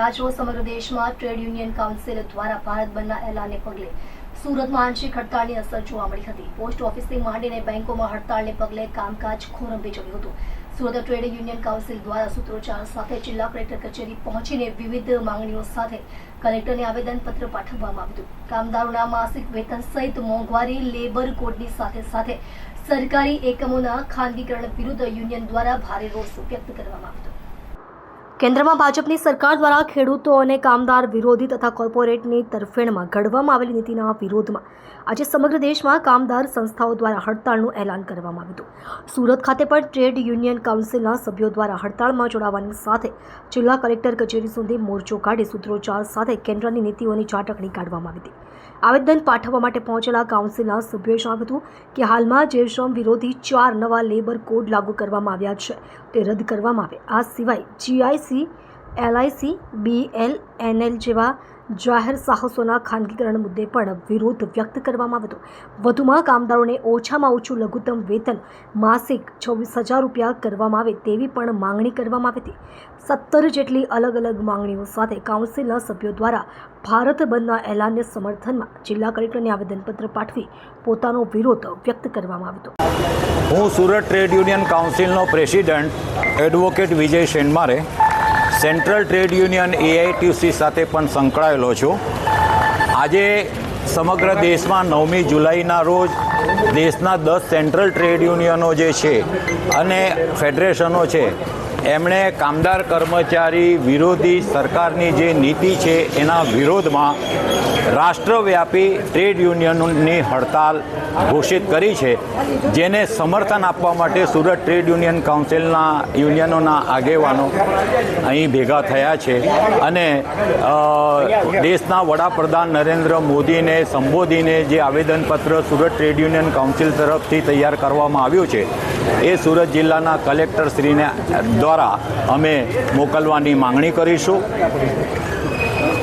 આજરોજ સમગ્ર દેશમાં ટ્રેડ યુનિયન કાઉન્સિલ દ્વારા ભારત બંધના એલાનને પગલે સુરતમાં આંશિક હડતાળની અસર જોવા મળી હતી. પોસ્ટ ઓફિસથી માંડીને બેંકોમાં હડતાળને પગલે કામકાજ ખોરંભી ચડ્યું હતું. સુરત ટ્રેડ યુનિયન કાઉન્સિલ દ્વારા સૂત્રોચ્ચાર સાથે જિલ્લા કલેક્ટર કચેરી પહોંચીને વિવિધ માંગણીઓ સાથે કલેક્ટરને આવેદનપત્ર પાઠવવામાં આવ્યું કામદારોના માસિક વેતન સહિત મોંઘવારી, લેબર કોડની સાથે સાથે સરકારી એકમોના ખાનગીકરણ વિરુદ્ધ યુનિયન દ્વારા ભારે રોષ વ્યક્ત કરવામાં આવ્યો કેન્દ્રમાં ભાજપની સરકાર દ્વારા ખેડૂતો અને કામદાર વિરોધી તથા કોર્પોરેટની તરફેણમાં ઘડવામાં આવેલી નીતિના વિરોધમાં આજે સમગ્ર દેશમાં કામદાર સંસ્થાઓ દ્વારા હડતાળનું એલાન કરવામાં આવ્યું હતું. સુરત ખાતે પણ ટ્રેડ યુનિયન કાઉન્સિલના સભ્યો દ્વારા હડતાળમાં જોડાવાની સાથે જિલ્લા કલેક્ટર કચેરી સુધી મોરચો કાઢી સૂત્રોચ્ચાર સાથે કેન્દ્રની નીતિઓની ચાટકણી કાઢવામાં આવી હતી. આવેદન પાઠવવા માટે પહોંચેલા કાઉન્સિલના સભ્યોએ જણાવ્યું હતું કે હાલમાં જે શ્રમ વિરોધી ચાર નવા લેબર કોડ લાગુ કરવામાં આવ્યા છે તે રદ કરવામાં આવે. આ સિવાય જીઆઈસી એલઆઈસી બીએલ, એનએલ જેવા જાહેર સાહસોના ખાનગીકરણ મુદ્દે પણ વિરોધ વ્યક્ત કરવામાં આવ્યો વધુમાં કામદારોને ઓછામાં ઓછું લઘુત્તમ વેતન માસિક છવ્વીસ હજાર રૂપિયા કરવામાં આવે તેવી પણ માંગણી કરવામાં આવી હતી. સત્તર જેટલી અલગ અલગ માંગણીઓ સાથે કાઉન્સિલના સભ્યો દ્વારા ભારત બંધના એલાનને સમર્થનમાં જિલ્લા કલેક્ટરને આવેદનપત્ર પાઠવી પોતાનો વિરોધ વ્યક્ત કરવામાં આવ્યો હતો. હું Surat trade union કાઉન્સિલનો president advocate Vijay Shenmare central trade union AITC સાથે પણ સંકળાયેલો છું. આજે સમગ્ર દેશમાં નવમી જુલાઈના રોજ દેશના દસ સેન્ટ્રલ ટ્રેડ યુનિયનો જે છે અને ફેડરેશનો છે એમણે કામદાર કર્મચારી વિરોધી સરકારની જે નીતિ છે, એના વિરોધમાં રાષ્ટ્રવ્યાપી ટ્રેડ યુનિયનની હડતાલ ઘોષિત કરી છે, જેને સમર્થન આપવા માટે સુરત ટ્રેડ યુનિયન કાઉન્સિલના યુનિયનોના આગેવાનો અહીં ભેગા થયા છે. અને દેશના વડાપ્રધાન નરેન્દ્ર મોદીને સંબોધીને જે આવેદનપત્ર સુરત ટ્રેડ યુનિયન કાઉન્સિલ તરફથી તૈયાર કરવામાં આવ્યું છે એ સુરત જિલ્લાના કલેક્ટરશ્રીને દ્વારા અમે મોકલવાની માંગણી કરીશું.